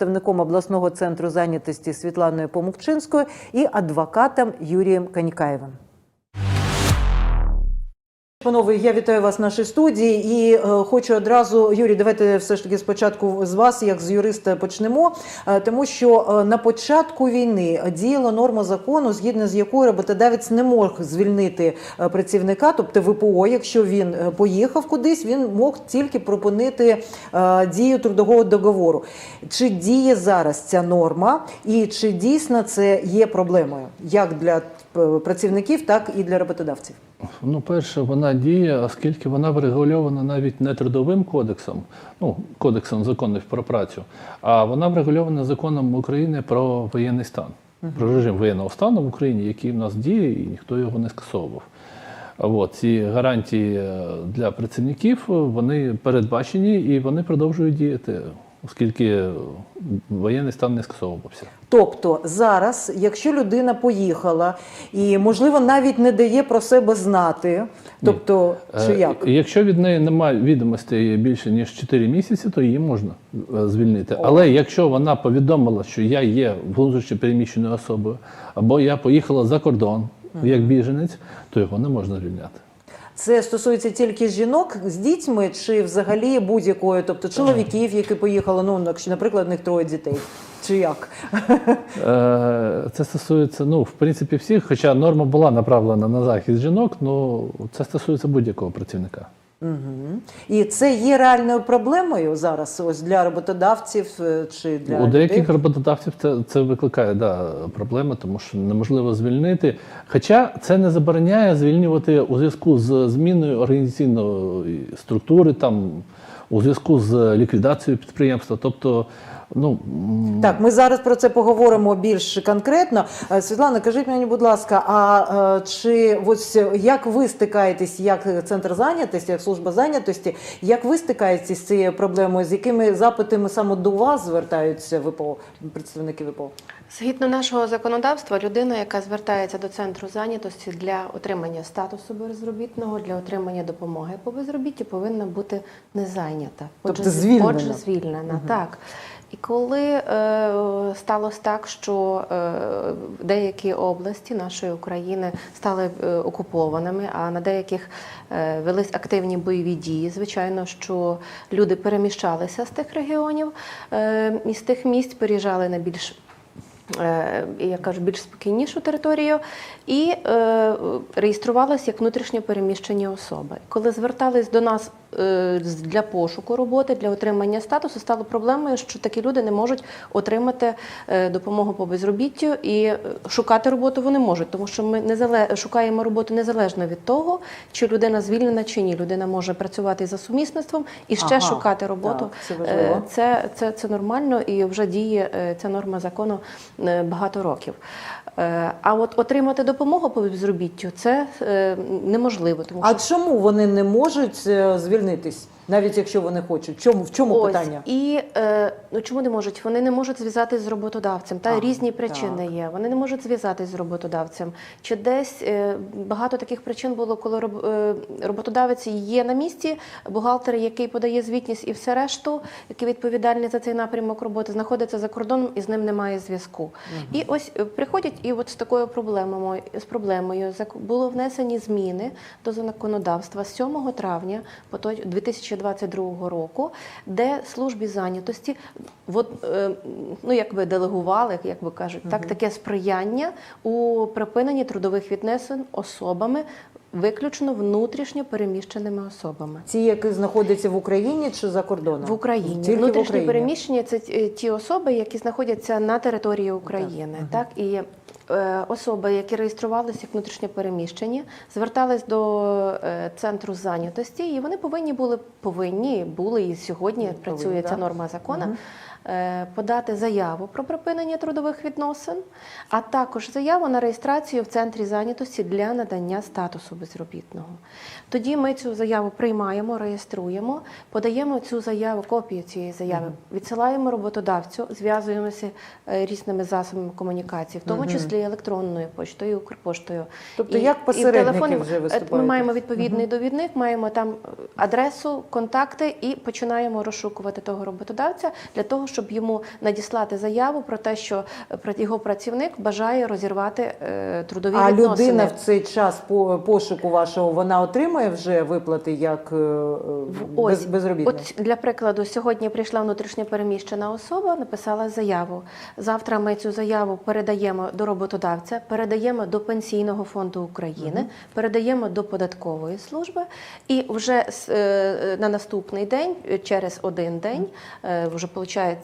представником обласного центру зайнятості Світланою Помукчинською і адвокатом Юрієм Канькаєвим. Панове, я вітаю вас в нашій студії і е, хочу одразу, Юрій, давайте все ж таки спочатку з вас, як з юриста, почнемо. Е, тому що е, на початку війни діяла норма закону, згідно з якою роботодавець не мог звільнити е, працівника, тобто ВПО, якщо він е, поїхав кудись, він мог тільки пропонити е, дію трудового договору. Чи діє зараз ця норма, і чи дійсно це є проблемою як для працівників, так і для роботодавців? Ну, перше, вона діє, оскільки вона врегульована навіть не трудовим кодексом, ну, кодексом законів про працю, а вона врегульована законом України про воєнний стан, про режим воєнного стану в Україні, який в нас діє, і ніхто його не скасовував. От, ці гарантії е, для працівників е, вони передбачені і вони продовжують діяти, оскільки е, воєнний стан не скасовувався. Тобто зараз, якщо людина поїхала і можливо навіть не дає про себе знати, тобто чи Е, як? Якщо від неї немає відомостей більше ніж 4 місяці, то її можна е, звільнити. Але якщо вона повідомила, що я є внутрішньо переміщеною особою, або я поїхала за кордон як біженець, то його не можна звільняти. Це стосується тільки жінок з дітьми, чи взагалі будь-якої, тобто чоловіків, які поїхали, ну наприклад, у них троє дітей, чи як? Е, Це стосується, ну, в принципі, всіх, хоча норма була направлена на захист жінок, ну це стосується будь-якого працівника. Угу. І це є реальною проблемою зараз, ось для роботодавців е, чи для У деяких людей? роботодавців це, це викликає да, проблеми, тому що неможливо звільнити. Хоча це не забороняє звільнювати у зв'язку з зміною організаційної структури, там, у зв'язку з ліквідацією підприємства. Тобто, ну, Так, ми зараз про це поговоримо більш конкретно. Е, Світлана, кажіть мені, будь ласка, а е, чи ось як ви стикаєтесь, як центр зайнятості, як служба зайнятості, як ви стикаєтесь з цією проблемою? З якими запитами саме до вас звертаються ВПО, представники ВПО? Згідно нашого законодавства, людина, яка звертається до центру зайнятості для отримання статусу безробітного, для отримання допомоги по безробітті, повинна бути не зайнята. Тобто звільнена. Отже, звільнена, так. І коли е, сталося так, що е, деякі області нашої України стали е, окупованими, а на деяких е, велись активні бойові дії, звичайно, що люди переміщалися з тих регіонів, е, і з тих місць переїжджали на більш я кажу, більш спокійнішу територію, і е, реєструвалися як внутрішньо переміщені особи. Коли звертались до нас е, для пошуку роботи, для отримання статусу, стало проблемою, що такі люди не можуть отримати е, допомогу по безробіттю і е, шукати роботу вони можуть, тому що ми незале- шукаємо роботу незалежно від того, чи людина звільнена чи ні. Людина може працювати за сумісництвом і ще Ага, шукати роботу. так, це Е, це, це, це нормально і вже діє е, ця норма закону е, багато років. Е, А от отримати допомогу по безробіттю це е, неможливо, тому що А чому вони не можуть е, звільнитись, навіть якщо вони хочуть? Чому в чому Ось, питання? І е, ну чому не можуть? Вони не можуть зв'язатись з роботодавцем. Та Ага, різні причини є. Вони не можуть зв'язатись з роботодавцем. Чи десь е, багато таких причин було, коли роб, е, роботодавець є на місці, бухгалтер, який подає звітність і все решту, який відповідальний за цей напрямок роботи, знаходиться за кордоном і з ним немає зв'язку. І ось е, приходять і от з такою проблемою з проблемою було внесені зміни до законодавства з 7 травня по той 2022 року, де службі зайнятості от, е, ну якби делегували, як би кажуть, так таке сприяння у припиненні трудових відносин особами. Виключно внутрішньо переміщеними особами Ті, які знаходяться в Україні чи за кордоном? в Україні. Тільки в Україні. переміщення це ті- особи, які знаходяться на території України. Так, і е, особи, які реєструвалися як внутрішньопереміщені, звертались до е, центру зайнятості, і вони повинні були повинні були і сьогодні працює ця норма закону. е, Подати заяву про припинення трудових відносин, а також заяву на реєстрацію в центрі зайнятості для надання статусу безробітного. Тоді ми цю заяву приймаємо, реєструємо, подаємо цю заяву, копію цієї заяви, відсилаємо роботодавцю, зв'язуємося е, різними засобами комунікації, в тому числі електронною поштою, Укрпоштою. Тобто як посередники вже Е, виступаєте? Ми маємо відповідний довідник, маємо там е, адресу, контакти і починаємо розшукувати того роботодавця для того, щоб йому надіслати заяву про те, що е, його працівник бажає розірвати е, трудові А відносини. людина в цей час по пошуку вашого вона отримує вже виплати як е, без, безробітна? От для прикладу, сьогодні прийшла внутрішньо переміщена особа, написала заяву. Завтра ми цю заяву передаємо до роботодавця, передаємо до пенсійного фонду України, передаємо до податкової служби, і вже на наступний день, через один день, вже виходить,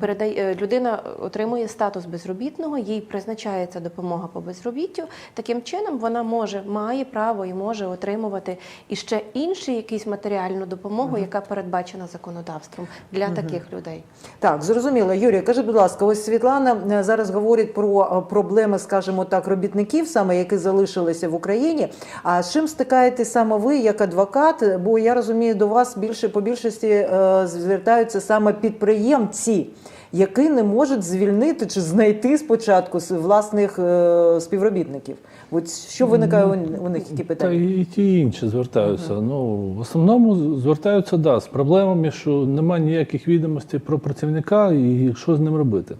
передає людина отримує статус безробітного, їй призначається допомога по безробіттю. Таким чином вона може має право і може отримувати іще іншу якусь матеріальну допомогу, яка передбачена законодавством для таких людей. Так, зрозуміло. Юрій, кажи, будь ласка, ось Світлана е, зараз говорить про е, проблеми, скажімо так, робітників, саме які залишилися в Україні. А з чим стикаєтесь саме ви як адвокат? Бо я розумію, до вас більше по більшості е, звертаються саме підприємці. Які не можуть звільнити чи знайти спочатку власних е, співробітників? От що виникає у, них які Та питання? і ті інші звертаються. Ну, в основному звертаються да, з проблемами, що немає ніяких відомостей про працівника і що з ним робити.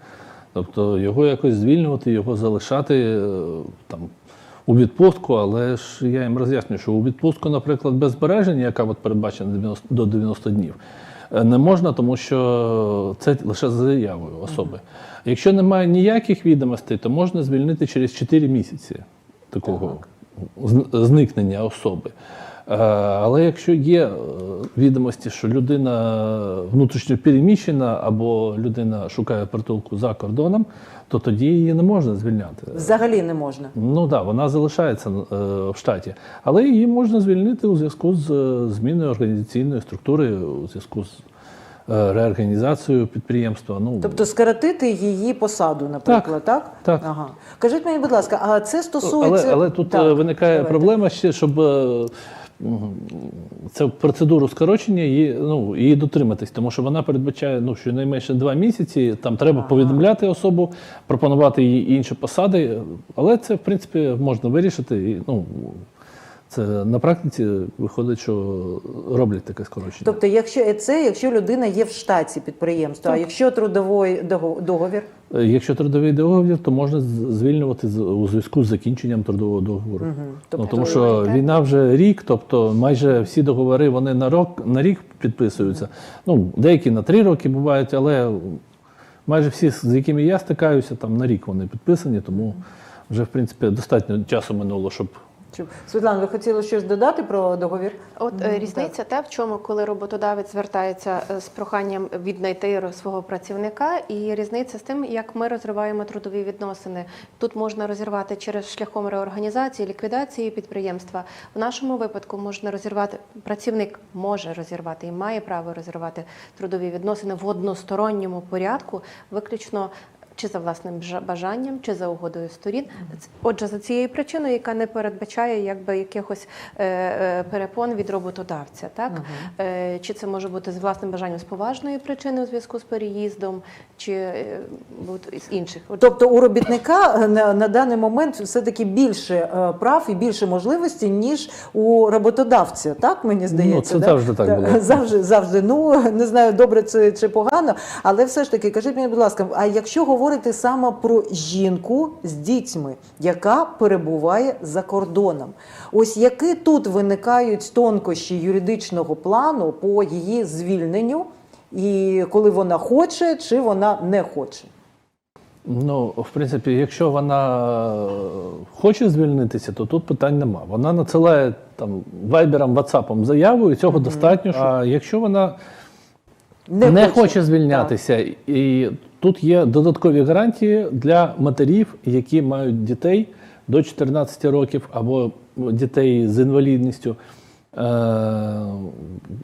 Тобто його якось звільнювати, його залишати е, там, у відпустку, але ж я їм роз'яснюю, що у відпустку, наприклад, без збереження, яка от передбачена до 90 днів, не можна, тому що це лише за заявою особи. Якщо немає ніяких відомостей, то можна звільнити через 4 місяці такого зн- зникнення особи. Е, Але якщо є е, відомості, що людина внутрішньо переміщена або людина шукає притулку за кордоном, то тоді її не можна звільняти. Взагалі не можна. Ну так, да, вона залишається е, в штаті, але її можна звільнити у зв'язку з е, зміною організаційної структури, у зв'язку з е, реорганізацією підприємства. Ну, Тобто скоротити її посаду, наприклад, так? так. Ага. Кажіть мені, будь ласка, а це стосується. Але, але тут Так, виникає давайте. проблема ще, щоб е, цю процедуру скорочення її, ну, її дотриматись, тому що вона передбачає ну, щонайменше два місяці. Там треба повідомляти особу, пропонувати їй інші посади. Але це, в принципі, можна вирішити. І, ну, це на практиці виходить, що роблять таке скорочення. Тобто, якщо це, якщо людина є в штаті підприємства, а якщо трудовий дого- договір, Якщо трудовий договір, то можна звільнювати у зв'язку з закінченням трудового договору. Ну, Тобто тому що війна вже рік, тобто майже всі договори вони на рок на рік підписуються. Ну, деякі на три роки бувають, але майже всі, з якими я стикаюся, там на рік вони підписані, тому вже в принципі достатньо часу минуло, щоб Чи- Світлана, ви хотіли щось додати про договір? От е, різниця те, в чому, коли роботодавець звертається е, з проханням віднайти свого працівника, і різниця з тим, як ми розриваємо трудові відносини. Тут можна розірвати через шляхом реорганізації, ліквідації підприємства. В нашому випадку можна розірвати працівник може розірвати і має право розірвати трудові відносини в односторонньому порядку, виключно. Чи за власним бажанням, чи за угодою сторін. Отже, за цією причиною, яка не передбачає якби якихось е, е, перепон від роботодавця, так е, чи це може бути з власним бажанням з поважної причини у зв'язку з переїздом, чи е, з інших. Отже, Тобто у робітника на, на даний момент все-таки більше е, прав і більше можливостей, ніж у роботодавця, так мені здається? Ну, це да? завжди так Та- було. Завжди, завжди. Ну не знаю, добре це чи погано, але все ж таки, кажіть мені, будь ласка, а якщо говорити саме про жінку з дітьми, яка перебуває за кордоном, ось які тут виникають тонкощі юридичного плану по її звільненню, і коли вона хоче, чи вона не хоче? Ну, в принципі, якщо вона е, хоче звільнитися, то тут питань нема. Вона надсилає там вайбером, ватсапом заяву, і цього достатньо. А якщо вона не, хоче. звільнятися, і тут є додаткові гарантії для матерів, які мають дітей до 14 років або дітей з інвалідністю. Е,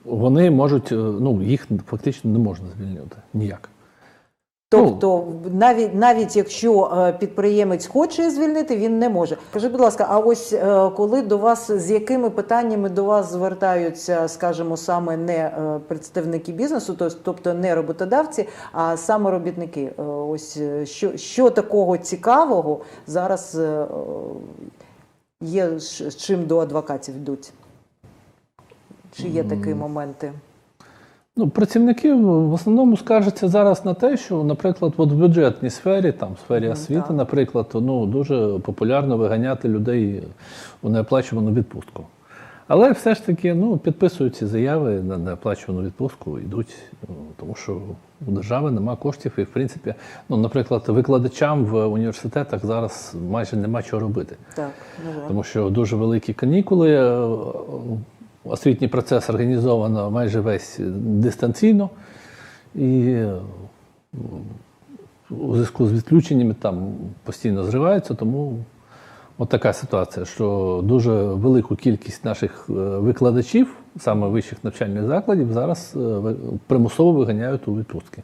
Вони можуть, е, ну їх фактично не можна звільнити ніяк. Тобто, навіть навіть якщо е, підприємець хоче звільнити, він не може. Скажи, будь ласка, а ось е, коли до вас з якими питаннями до вас звертаються, скажімо, саме не е, представники бізнесу, тобто не роботодавці, а саме робітники? Ось що, що такого цікавого зараз є з чим до адвокатів йдуть? Чи є такі моменти? Ну, працівники в основному скаржаться зараз на те, що, наприклад, от в бюджетній сфері, там, в сфері освіти, так. наприклад, ну, дуже популярно виганяти людей у неоплачувану відпустку. Але все ж таки ну, підписують ці заяви на неоплачувану відпустку, йдуть, ну, тому що у держави нема коштів, і в принципі, ну, наприклад, викладачам в університетах зараз майже нема чого робити. Так. Тому що дуже великі канікули, е, освітній процес організовано майже весь дистанційно. І е, у зв'язку з відключеннями там постійно зриваються, тому от ситуація, що дуже велику кількість наших е, викладачів, саме вищих навчальних закладів, зараз е, примусово виганяють у відпустки.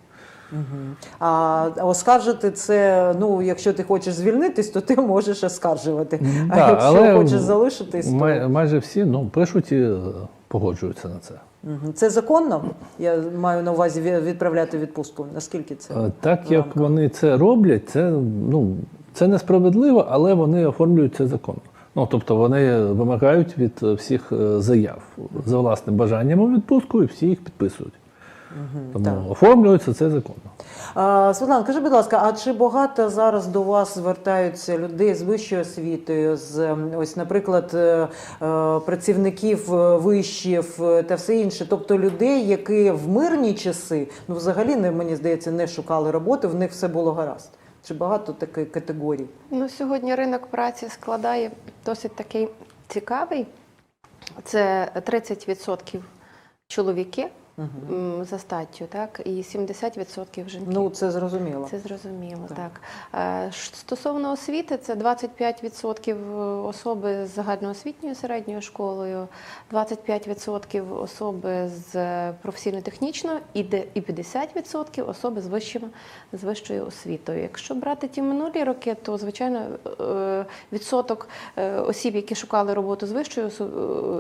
А оскаржити це, ну, якщо ти хочеш звільнитись, то ти можеш оскаржувати. А Да, якщо хочеш залишитись, то май- майже всі ну, пишуть і погоджуються на це. Це законно. Я маю на увазі відправляти відпустку. Наскільки це? Е, Так в як вони це роблять, це, ну, це несправедливо, але вони оформлюють це законно. Ну, тобто вони вимагають від всіх е, заяв за власним бажанням у відпустку, і всі їх підписують. Тому так. оформлюється це законно. А, Світлана, кажи, будь ласка, а чи багато зараз до вас звертаються людей з вищою освітою, з ем, ось, наприклад, е, е, працівників е, вишів та все інше, тобто людей, які в мирні часи, ну взагалі не мені здається, не шукали роботи, в них все було гаразд. Чи багато таких категорій? Ну, сьогодні ринок праці складає досить такий цікавий. Це 30% чоловіки м, за статтю, так, і 70% жінки. Ну це зрозуміло. Це зрозуміло, Так. так. Е, Стосовно освіти, це 25% особи з загальноосвітньою середньою школою, 25% особи з професійно-технічною і де- і 50% особи з, вищим, з вищою освітою. Якщо брати ті минулі роки, то звичайно е, відсоток е, осіб, які шукали роботу з вищою е,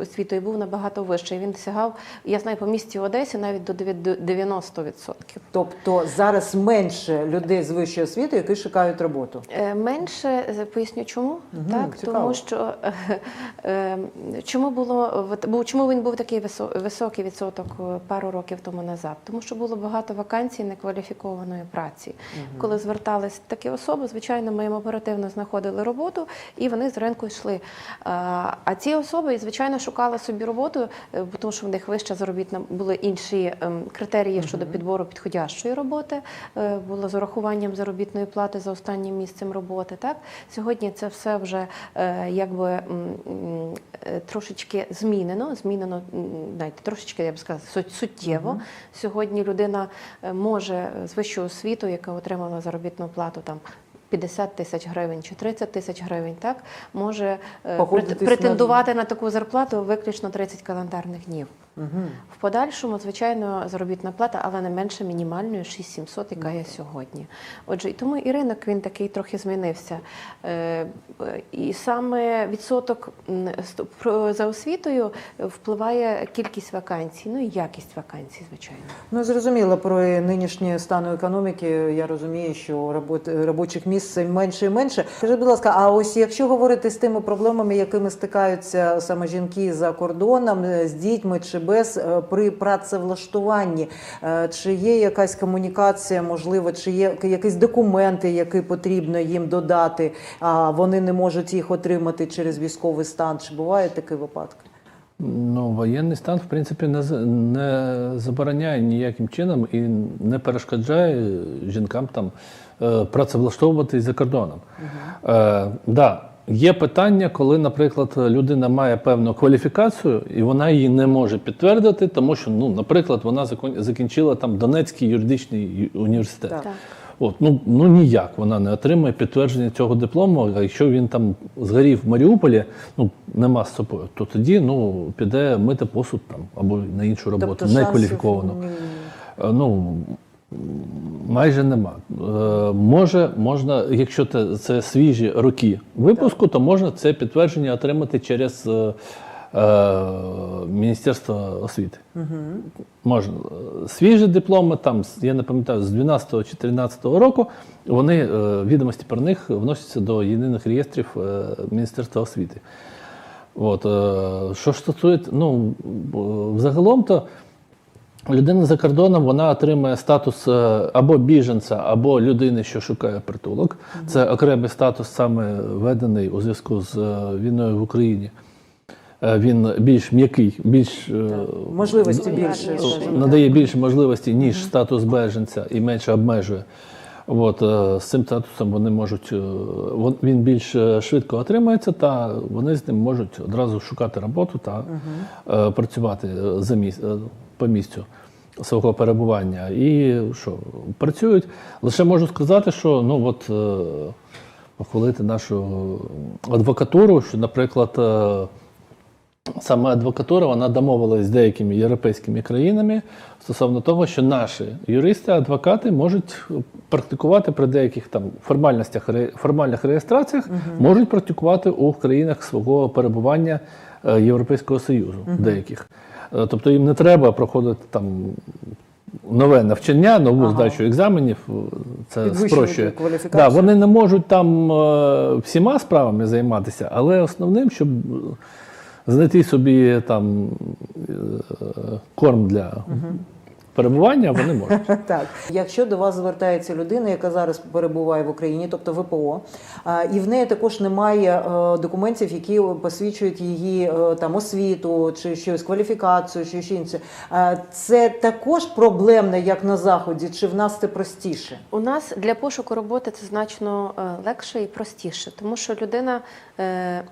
освітою, був набагато вищий. Він досягав, я знаю, по місті Одесі навіть до 90%. Тобто зараз менше людей з вищою освітою, які шукають роботу. Е, Менше е, поясню чому. Мгм, так, цікаво. тому що е, чому було чому він був такий високий відсоток пару років тому назад? Тому що було багато вакансій некваліфікованої праці. Коли звертались такі особи, звичайно, ми їм оперативно знаходили роботу і вони з ринку йшли. А ці особи, звичайно, шукали собі роботу, тому що в них вища заробітна були інші ем, критерії щодо підбору підходящої роботи, е, було з урахуванням заробітної плати за останнім місцем роботи. Так сьогодні це все вже е, якби е, трошечки змінено. Змінено знаєте, трошечки я б сказала сут- суттєво. Сьогодні людина може з вищою освітою, яка отримала заробітну плату там. 50 тисяч гривень чи 30 тисяч гривень, так може Погодитись прет- претендувати на таку зарплату виключно 30 календарних днів. Угу. В подальшому, звичайно, заробітна плата, але не менше мінімальної 6700, яка є сьогодні. Отже, і тому і ринок він такий трохи змінився. Е, І саме відсоток за освітою впливає кількість вакансій, ну і якість вакансій, звичайно. Ну, зрозуміло, про нинішній стан економіки. Я розумію, що робот, робочих місць менше і менше. Скажіть, будь ласка, а ось якщо говорити з тими проблемами, якими стикаються саме жінки за кордоном, е, з дітьми чи без е, при працевлаштуванні, е, чи є якась комунікація, можливо, чи є якісь документи, які потрібно їм додати, а вони не можуть їх отримати через військовий стан? Чи бувають такі випадки? Ну, воєнний стан, в принципі, не, не забороняє ніяким чином і не перешкоджає жінкам там е, працевлаштовуватись за кордоном. Е, да, є питання, коли, наприклад, людина має певну кваліфікацію і вона її не може підтвердити, тому що, ну, наприклад, вона закон- закінчила там Донецький юридичний університет. Так. От, ну, ну ніяк вона не отримає підтвердження цього диплому. А якщо він там згорів в Маріуполі, ну нема з собою, то тоді ну, піде мити посуд там або на іншу роботу, Тобто шансів некваліфіковану. Е, Ну, майже нема. Е, може, можна, якщо це, це свіжі роки випуску, то можна це підтвердження отримати через е, е, Міністерство освіти. Можна. Е, Свіжі дипломи, там, я не пам'ятаю, з 12 чи 13 року, вони, е, відомості про них вносяться до єдиних реєстрів е, Міністерства освіти. От, е, що ж стосується, ну, б- взагалом, то Людина за кордоном вона отримує статус е, або біженця, або людини, що шукає притулок. Це окремий статус, саме введений у зв'язку з е, війною в Україні. Е, Він більш м'який, більш Можливості більше, надає більше можливостей, ніж статус беженця і менше обмежує. От, з цим статусом вони можуть, він більш швидко отримається, та вони з ним можуть одразу шукати роботу та е, працювати за міс- е, по місцю свого перебування. І що, працюють. Лише можу сказати, що ну от е, похвалити нашу адвокатуру, що, наприклад, е, Саме адвокатура вона домовилась з деякими європейськими країнами стосовно того, що наші юристи, адвокати можуть практикувати при деяких там формальностях формальних реєстраціях, можуть практикувати у країнах свого перебування е, Європейського Союзу, деяких. Е, Тобто їм не треба проходити там нове навчання, нову Ага. здачу екзаменів. е, Це спрощує. Да, вони не можуть там е, всіма справами займатися, але основним, щоб знайти собі там корм для перебування, вони можуть. Так, якщо до вас звертається людина, яка зараз перебуває в Україні, тобто ВПО, і в неї також немає е, документів, які посвідчують її е, там освіту чи щось кваліфікацію, чи ще інше. Це також проблемне, як на заході, чи в нас це простіше? У нас для пошуку роботи це значно е, легше і простіше, тому що людина е,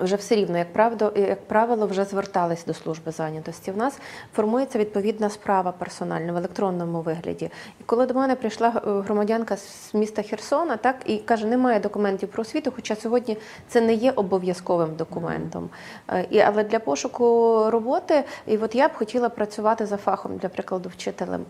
вже все рівно, як правило, як правило, вже звертались до служби зайнятості. В нас формується відповідна справа персональна в електронному вигляді. І коли до мене прийшла е, громадянка з міста Херсона, так і каже, немає документів про освіту, хоча сьогодні це не є обов'язковим документом. Е, І, але для пошуку роботи, і от я б хотіла працювати за фахом, для прикладу, вчителем.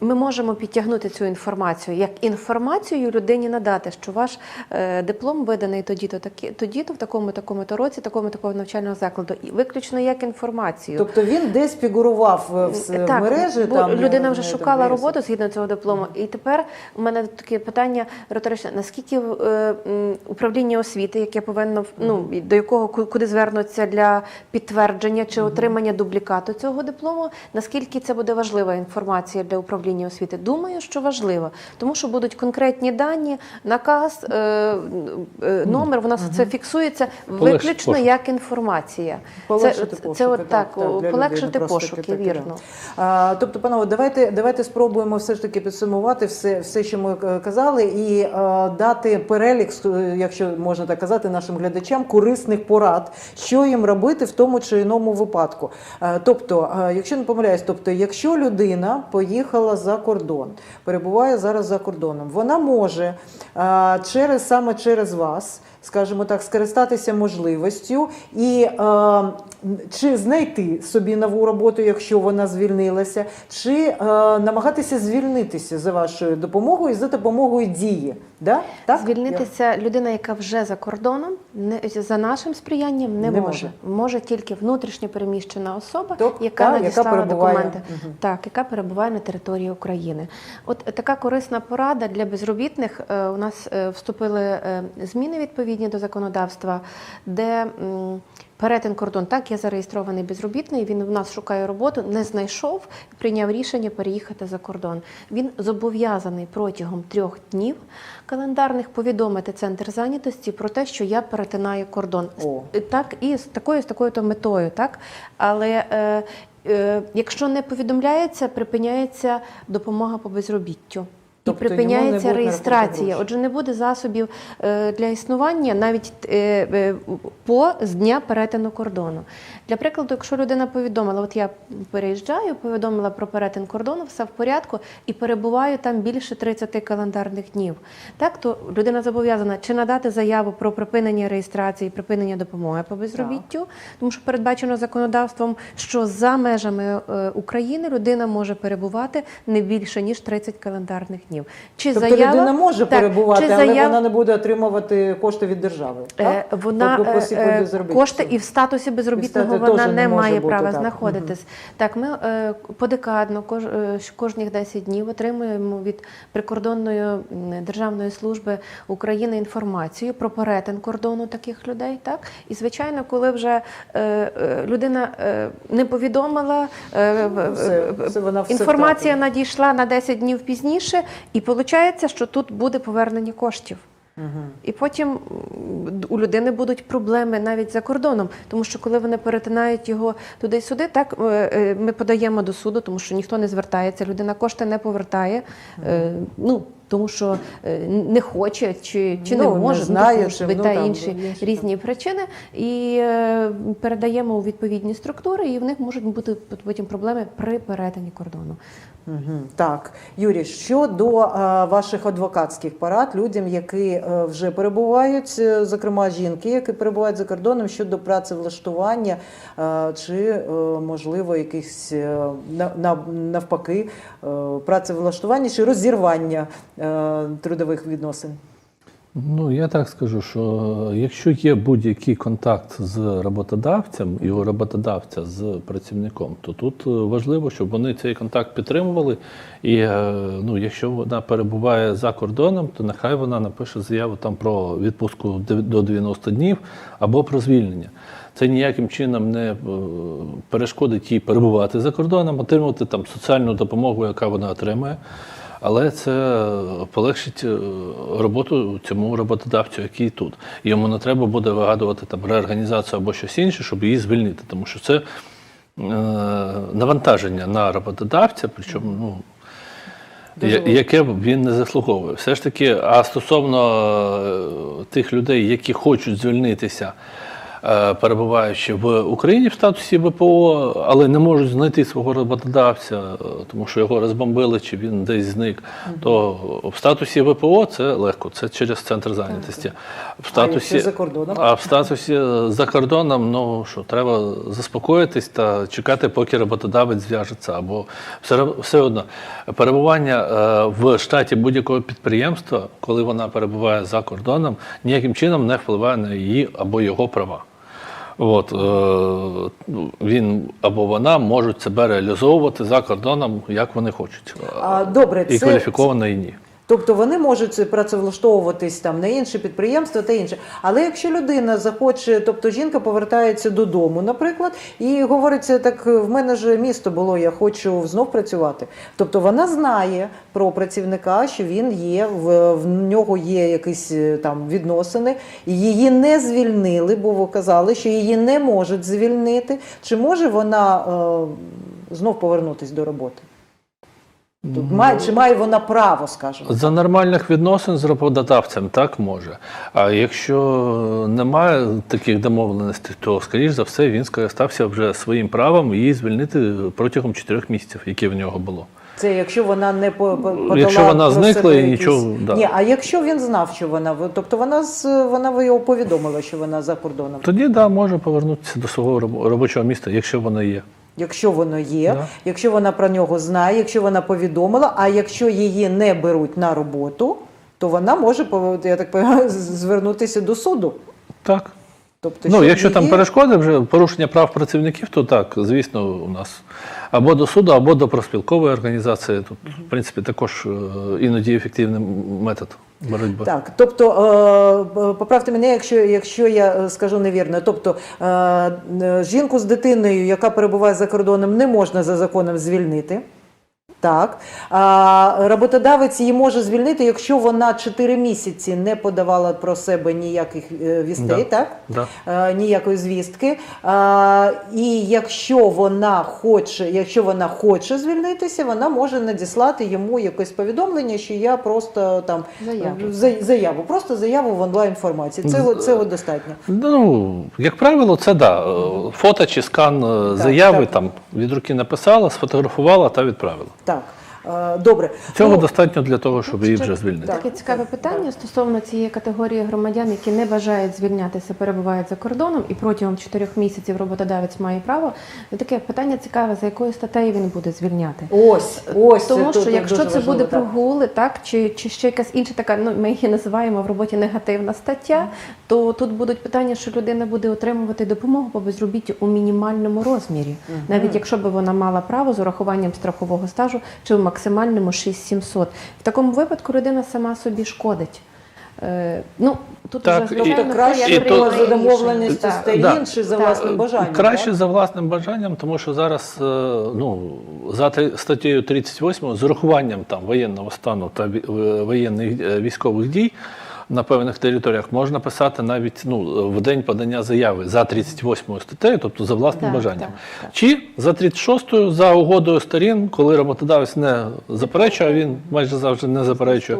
Ми можемо підтягнути цю інформацію, як інформацію людині надати, що ваш е, диплом виданий тоді-то такі, тоді-то в такому такому то році, такому такого навчального закладу, і виключно як інформацію. Тобто він десь фігурував е, в, Так, мережі. бо там, людина е, вже шукала десь. роботу згідно цього диплому. І тепер у мене таке питання риторичне: наскільки е, управління освіти, яке повинно ну до якого ку- куди звернуться для підтвердження чи отримання дублікату цього диплому, наскільки це буде важлива інформація для управління освіти? Думаю, що важлива, тому що будуть конкретні дані, наказ, е, е, номер. Вона це фіксується виключно пошук. як інформація. Полегшити це, пошуки, це от так, так, людей, полегшити таки пошуки, вірно. А, тобто, панове, давайте, давайте спробуємо все ж таки підсумувати все, все, що ми е, казали, і е, дати перелік, якщо можна так казати, нашим глядачам корисних порад, що їм робити в тому чи іному випадку. Е, тобто, е, якщо не помиляюсь, тобто, якщо людина поїхала за кордон, перебуває зараз за кордоном, вона може через саме через вас. Скажімо так, скористатися можливістю і е, чи знайти собі нову роботу, якщо вона звільнилася, чи е, намагатися звільнитися за вашою допомогою за допомогою дії. Да? Так? Звільнитися людина, яка вже за кордоном, не за нашим сприянням не, Не може. може. тільки внутрішньо переміщена особа, Тобто, яка та, надіслала перебуває. документи, Мгм. так, яка перебуває на території України. От така корисна порада для безробітних. Е, У нас е, вступили е, зміни відповідні до законодавства, де перетин кордон. Так, я зареєстрований безробітний. Він в нас шукає роботу, не знайшов, прийняв рішення переїхати за кордон. Він зобов'язаний протягом трьох днів календарних повідомити центр зайнятості про те, що я перетинаю кордон. О. Так, і з такою з такою то метою, так але. Е, Е, Якщо не повідомляється, припиняється допомога по безробіттю. Тобто припиняється реєстрація. Отже, не буде засобів е, для існування навіть е, е, по з дня перетину кордону. Для прикладу, якщо людина повідомила, от я переїжджаю, повідомила про перетин кордону, все в порядку, і перебуваю там більше 30 календарних днів. Так, то людина зобов'язана чи надати заяву про припинення реєстрації, припинення допомоги по безробіттю, тому що передбачено законодавством, що за межами України людина може перебувати не більше ніж 30 календарних днів. Днів. Чи Тобто заява, людина може так, перебувати, чи але заяв- вона не буде отримувати кошти від держави. Е, Так? Вона Тобто по е, кошти і в статусі безробітного І вона не, має бути, права так. знаходитись. Так, ми е, подекадно кож, е, кожних 10 днів отримуємо від прикордонної державної служби України інформацію про перетин кордону таких людей. Так і звичайно, коли вже е, е, людина е, не повідомила, е, Все- все вона інформація надійшла на 10 днів пізніше, і виходить, що тут буде повернення коштів. І потім у людини будуть проблеми навіть за кордоном, тому що коли вони перетинають його туди-сюди, так е, е, ми подаємо до суду, тому що ніхто не звертається, людина кошти не повертає. Угу. Ну тому що е, не хоче чи, чи Ну, не не може, знає, ну, тому що ну, та там, інші різні причини, і е, передаємо у відповідні структури, і в них можуть бути потім проблеми при перетині кордону. Мгм. Так, Юрій, щодо е, ваших адвокатських порад людям, які е, вже перебувають, зокрема жінки, які перебувають за кордоном щодо працевлаштування, е, чи е, можливо якихось е, на- на- навпаки е, працевлаштування чи розірвання трудових відносин. Ну, я так скажу, що якщо є будь-який контакт з роботодавцем і роботодавця з працівником, то тут е, важливо, щоб вони цей контакт підтримували. І е, ну, якщо вона перебуває за кордоном, то нехай вона напише заяву там про відпустку до 90 днів або про звільнення. Це ніяким чином не е, перешкодить їй перебувати за кордоном, отримувати там соціальну допомогу, яка вона отримує. Але це полегшить е, роботу цьому роботодавцю, який тут. Йому не треба буде вигадувати там реорганізацію або щось інше, щоб її звільнити. Тому що це е, навантаження на роботодавця, причому ну, я- яке він не заслуговує. Все ж таки, а стосовно е, тих людей, які хочуть звільнитися, перебуваючи в Україні в статусі ВПО, але не можуть знайти свого роботодавця, е, тому що його розбомбили чи він десь зник, то в статусі ВПО це легко, це через центр зайнятості. В якщо за кордоном? а в статусі е, за кордоном, ну що треба заспокоїтись та чекати, поки роботодавець зв'яжеться. Або все, все одно перебування е, в штаті будь-якого підприємства, коли вона перебуває за кордоном, ніяким чином не впливає на її або його права. От, е, ну, він або вона можуть себе реалізовувати за кордоном, як вони хочуть. А, добре, і це- кваліфіковано, і ні. Тобто вони можуть працевлаштовуватись там на інші підприємства та інше. Але якщо людина захоче, тобто жінка повертається додому, наприклад, і говориться, так в мене ж місто було, я хочу знов працювати. Тобто вона знає про працівника, що він є, в, в нього є якісь е, там відносини, її не звільнили, бо казали, що її не можуть звільнити. Чи може вона е, знов повернутися до роботи? Тут має, чи має вона право, скажімо? За нормальних відносин з роботодавцем так може. А якщо немає таких домовленостей, то, скоріш за все, він скористався вже своїм правом її звільнити протягом 4 місяців, яке в нього було. Це якщо вона не по- по- подала Якщо вона зникла і нічого, да. Ні, а якщо він знав, що вона тобто вона з вона його повідомила, що вона за кордоном. Тоді да, може повернутися до свого робочого міста, якщо воно є. Якщо воно є, Да. якщо вона про нього знає, якщо вона повідомила, а якщо її не беруть на роботу, то вона може я так розумію, звернутися до суду. Так. Тобто, Ну, якщо там перешкоди вже порушення прав працівників, то так, звісно, у нас або до суду, або до профспілкової організації. Тут, в принципі, також е, іноді ефективний метод боротьби. Так, тобто е, поправте мене, якщо, якщо я е, скажу невірно. Тобто е, жінку з дитиною, яка перебуває за кордоном, не можна за законом звільнити. Так. А роботодавець її може звільнити, якщо вона 4 місяці не подавала про себе ніяких е, вістей, Да. так? Да. Е, ніякої звістки. А, і якщо вона хоче, якщо вона хоче звільнитися, вона може надіслати йому якесь повідомлення, що я просто там Заяву. е, за- заяву, просто заяву в онлайн форматі. Цього, цього достатньо. Ну, як правило, це да. Фото чи скан е, заяви так. там від руки написала, сфотографувала та відправила. Так. Е, Добре. Цього Ну, достатньо для того, щоб її вже звільнити. Таке цікаве питання стосовно цієї категорії громадян, які не бажають звільнятися, перебувають за кордоном, і протягом чотирьох місяців роботодавець має право. Таке питання цікаве, за якою статтею він буде звільняти. Ось, ось Тому це що тут якщо це важливо, буде так. прогули, так чи, чи ще якась інша така, ну ми її називаємо в роботі негативна стаття, то тут будуть питання, що людина буде отримувати допомогу по безробіттю у мінімальному розмірі, навіть якщо би вона мала право з урахуванням страхового стажу чи в максимальному 6700. В такому випадку людина сама собі шкодить. Е, ну тут Так, вже і- звичайно, Тобто краще і прийме то- за домовленістю Так. сторін чи за Так. власним бажанням. Краще так? за власним бажанням, тому що зараз е, ну, за три- статтею 38 з урахуванням там, воєнного стану та ві- е, воєнних е, військових дій на певних територіях можна писати навіть ну, в день подання заяви за 38 статтею, тобто за власним Так, бажанням. так, так. Чи за 36 за угодою сторін, коли роботодавець не заперечує, а він майже завжди не заперечує,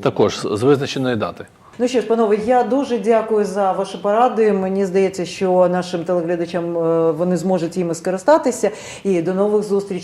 також з визначеної дати. Ну що ж, панове, я дуже дякую за ваші поради. Мені здається, що нашим телеглядачам е, вони зможуть їми скористатися. І до нових зустрічей.